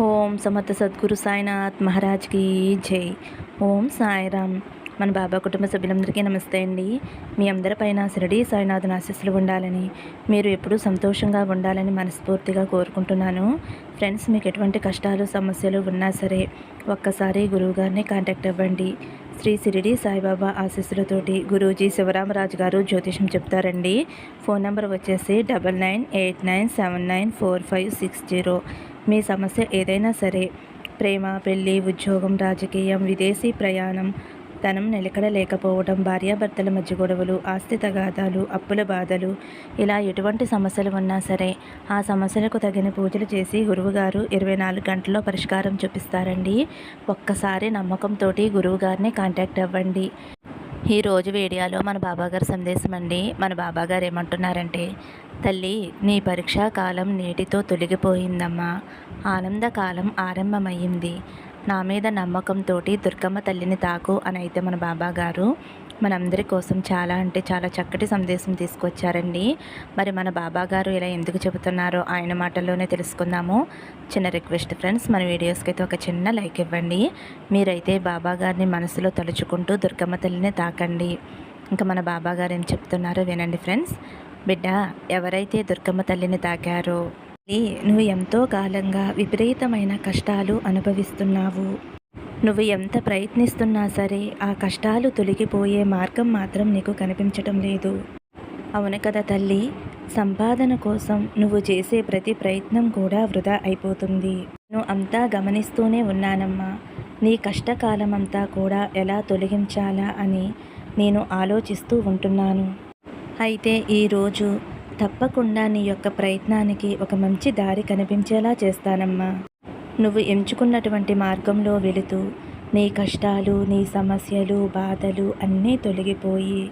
ఓం సమర్థ సద్గురు సాయినాథ్ మహారాజ్కి జై. ఓం సాయిరామ్. మన బాబా కుటుంబ సభ్యులందరికీ నమస్తే అండి. మీ అందరిపైన శిరడి సాయినాథుని ఆశీస్సులు ఉండాలని మీరు ఎప్పుడూ సంతోషంగా ఉండాలని మనస్ఫూర్తిగా కోరుకుంటున్నాను. ఫ్రెండ్స్ మీకు ఎటువంటి కష్టాలు సమస్యలు ఉన్నా సరే ఒక్కసారి గురువుగారిని కాంటాక్ట్ అవ్వండి. శ్రీ సిరిడి సాయిబాబా ఆశీస్సులతోటి గురూజీ శివరామరాజు గారు జ్యోతిషం చెప్తారండి. ఫోన్ నెంబర్ వచ్చేసి double nine eight nine seven nine four five six zero. మీ సమస్య ఏదైనా సరే ప్రేమ పెళ్ళి ఉద్యోగం రాజకీయం విదేశీ ప్రయాణం ధనం నిలకడ లేకపోవడం భార్యాభర్తల మధ్య గొడవలు ఆస్తి తగాదాలు అప్పుల బాధలు ఇలా ఎటువంటి సమస్యలు ఉన్నా సరే ఆ సమస్యలకు తగిన పూజలు చేసి గురువుగారు ఇరవై నాలుగు గంటల్లో పరిష్కారం చూపిస్తారండి. ఒక్కసారి నమ్మకంతో గురువుగారిని కాంటాక్ట్ అవ్వండి. ఈరోజు వీడియోలో మన బాబాగారు సందేశం అండి. మన బాబాగారు ఏమంటున్నారంటే తల్లి నీ పరీక్షా కాలం నేటితో తొలగిపోయిందమ్మా. ఆనందకాలం ఆరంభమయ్యింది. నా మీద నమ్మకంతో దుర్గమ్మ తల్లిని తాకు అని అయితే మన బాబా గారు మనందరి కోసం చాలా అంటే చాలా చక్కటి సందేశం తీసుకొచ్చారండి. మరి మన బాబా గారు ఇలా ఎందుకు చెబుతున్నారో ఆయన మాటల్లోనే తెలుసుకుందాము. చిన్న రిక్వెస్ట్ ఫ్రెండ్స్ మన వీడియోస్కి అయితే ఒక చిన్న లైక్ ఇవ్వండి. మీరైతే బాబా గారిని మనసులో తలుచుకుంటూ దుర్గమ్మ తల్లిని తాకండి. ఇంకా మన బాబా గారు ఏం చెప్తున్నారో వినండి ఫ్రెండ్స్. బిడ్డ ఎవరైతే దుర్గమ్మ తల్లిని తాకారో నువ్వు ఎంతో కాలంగా విపరీతమైన కష్టాలు అనుభవిస్తున్నావు. నువ్వు ఎంత ప్రయత్నిస్తున్నా సరే ఆ కష్టాలు తొలగిపోయే మార్గం మాత్రం నీకు కనిపించటం లేదు. అవును కదా తల్లి? సంపాదన కోసం నువ్వు చేసే ప్రతి ప్రయత్నం కూడా వృధా అయిపోతుంది. నువ్వు అంతా గమనిస్తూనే ఉన్నానమ్మా. నీ కష్టకాలం అంతా కూడా ఎలా తొలగించాలా అని నేను ఆలోచిస్తూ ఉంటున్నాను. అయితే ఈరోజు తప్పకుండా నీ యొక్క ప్రయత్నానికి ఒక మంచి దారి కనిపించేలా చేస్తానమ్మా. నువ్వు ఎంచుకున్నటువంటి మార్గంలో వెళుతూ నీ కష్టాలు నీ సమస్యలు బాధలు అన్నీ తొలగిపోయి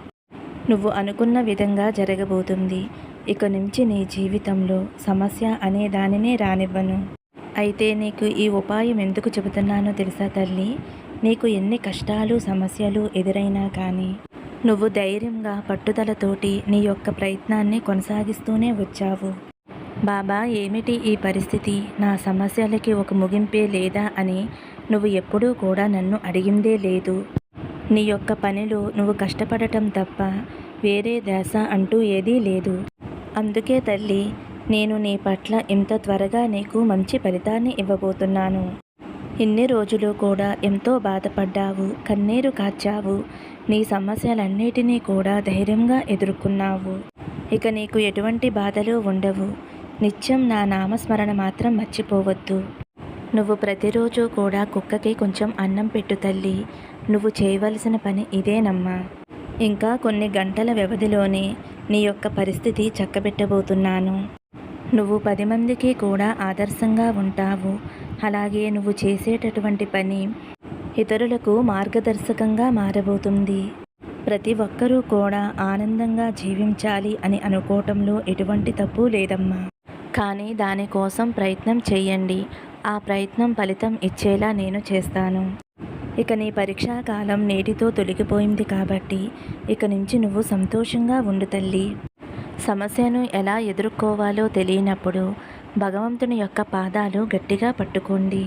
నువ్వు అనుకున్న విధంగా జరగబోతుంది. ఇక నుంచి నీ జీవితంలో సమస్య అనే దానినే రానివ్వను. అయితే నీకు ఈ ఉపాయం ఎందుకు చెబుతున్నానో తెలుసా తల్లి? నీకు ఎన్ని కష్టాలు సమస్యలు ఎదురైనా కానీ నువ్వు ధైర్యంగా పట్టుదలతోటి నీ యొక్క ప్రయత్నాన్ని కొనసాగిస్తూనే వచ్చావు. బాబా ఏమిటి ఈ పరిస్థితి? నా సమస్యలకి ఒక ముగింపే లేదా అని నువ్వు ఎప్పుడూ కూడా నన్ను అడిగిందే లేదు. నీ యొక్క పనిలో నువ్వు కష్టపడటం తప్ప వేరే దేశ అంటూ ఏదీ లేదు. అందుకే తల్లి నేను నీ పట్ల ఇంత త్వరగా నీకు మంచి ఫలితాన్ని ఇవ్వబోతున్నాను. ఇన్ని రోజులు కూడా ఎంతో బాధపడ్డావు కన్నీరు కార్చావు. నీ సమస్యలన్నిటినీ కూడా ధైర్యంగా ఎదుర్కొన్నావు. ఇక నీకు ఎటువంటి బాధలు ఉండవు. నిత్యం నా నామస్మరణ మాత్రం మర్చిపోవద్దు. నువ్వు ప్రతిరోజు కూడా కుక్కకి కొంచెం అన్నం పెట్టు తల్లి. నువ్వు చేయవలసిన పని ఇదేనమ్మా. ఇంకా కొన్ని గంటల వ్యవధిలోనే నీ యొక్క పరిస్థితి చక్కబెట్టబోతున్నాను. నువ్వు పది మందికి కూడా ఆదర్శంగా ఉంటావు. అలాగే నువ్వు చేసేటటువంటి పని ఇతరులకు మార్గదర్శకంగా మారబోతుంది. ప్రతి ఒక్కరూ కూడా ఆనందంగా జీవించాలి అని అనుకోవటంలో ఎటువంటి తప్పు లేదమ్మా. కానీ దానికోసం ప్రయత్నం చేయండి. ఆ ప్రయత్నం ఫలితం ఇచ్చేలా నేను చేస్తాను. ఇక నీ పరీక్షా కాలం నేటితో తొలగిపోయింది కాబట్టి ఇక నుంచి నువ్వు సంతోషంగా ఉండు తల్లి. సమస్యను ఎలా ఎదుర్కోవాలో తెలియనప్పుడు భగవంతుని యొక్క పాదాలు గట్టిగా పట్టుకోండి.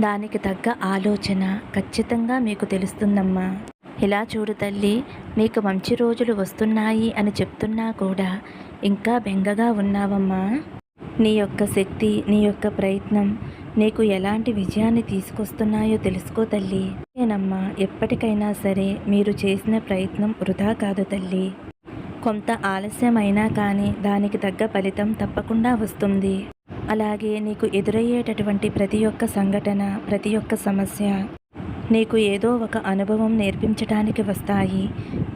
దానికి తగ్గ ఆలోచన ఖచ్చితంగా మీకు తెలుస్తుందమ్మా. ఇలా చూడు తల్లి నీకు మంచి రోజులు వస్తున్నాయి అని చెప్తున్నా కూడా ఇంకా బెంగగా ఉన్నావమ్మా. నీ యొక్క శక్తి నీ యొక్క ప్రయత్నం నీకు ఎలాంటి విజయాన్ని తీసుకొస్తున్నాయో తెలుసుకో తల్లి. నేనమ్మా ఎప్పటికైనా సరే మీరు చేసిన ప్రయత్నం వృధా కాదు తల్లి. కొంత ఆలస్యమైనా కానీ దానికి తగ్గ ఫలితం తప్పకుండా వస్తుంది. అలాగే నీకు ఎదురయ్యేటటువంటి ప్రతి ఒక్క సంఘటన ప్రతి ఒక్క సమస్య నీకు ఏదో ఒక అనుభవం నేర్పించడానికి వస్తాయి.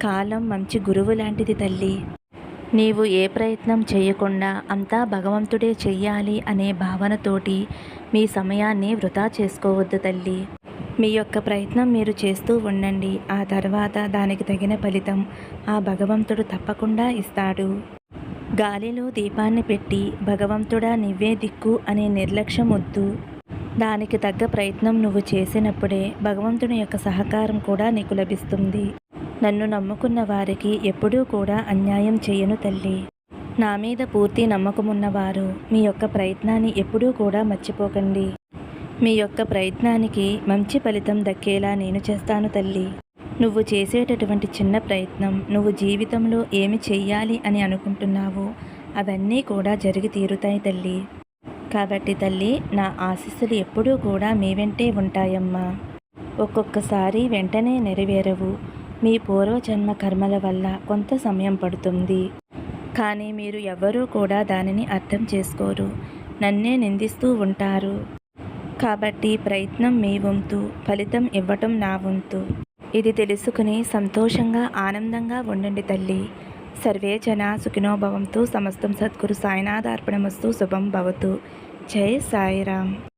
కాలం మంచి గురువు లాంటిది తల్లి. నీవు ఏ ప్రయత్నం చేయకుండా అంతా భగవంతుడే చెయ్యాలి అనే భావనతోటి మీ సమయాన్ని వృధా చేసుకోవద్దు తల్లి. మీ యొక్క ప్రయత్నం మీరు చేస్తూ ఉండండి. ఆ తర్వాత దానికి తగిన ఫలితం ఆ భగవంతుడు తప్పకుండా ఇస్తాడు. గాలిలో దీపాన్ని పెట్టి భగవంతుడా నివ్వే దిక్కు అనే నిర్లక్ష్యం వద్దు. దానికి తగ్గ ప్రయత్నం నువ్వు చేసినప్పుడే భగవంతుని యొక్క సహకారం కూడా నీకు లభిస్తుంది. నన్ను నమ్ముకున్న వారికి ఎప్పుడూ కూడా అన్యాయం చేయను తల్లి. నా మీద పూర్తి నమ్మకమున్నవారు మీ యొక్క ప్రయత్నాన్ని ఎప్పుడూ కూడా మర్చిపోకండి. మీ యొక్క ప్రయత్నానికి మంచి ఫలితం దక్కేలా నేను చేస్తాను తల్లి. నువ్వు చేసేటటువంటి చిన్న ప్రయత్నం నువ్వు జీవితంలో ఏమి చెయ్యాలి అని అనుకుంటున్నావో అవన్నీ కూడా జరిగి తీరుతాయి తల్లి. కాబట్టి తల్లి నా ఆశీస్సులు ఎప్పుడూ కూడా మీ వెంటే ఉంటాయమ్మా. ఒక్కొక్కసారి వెంటనే నెరవేరవు. మీ పూర్వజన్మ కర్మల వల్ల కొంత సమయం పడుతుంది. కానీ మీరు ఎవరూ కూడా దానిని అర్థం చేసుకోరు. నన్నే నిందిస్తూ ఉంటారు. కాబట్టి ప్రయత్నం మీ వంతు ఫలితం ఇవ్వటం నా వంతు. ఇది తెలుసుకుని సంతోషంగా ఆనందంగా ఉండండి తల్లి. సర్వే జన సుఖినోభవంతో సమస్తం సద్గురు సాయినాథార్పణమస్తు శుభం భవతు. జై సాయిరామ్.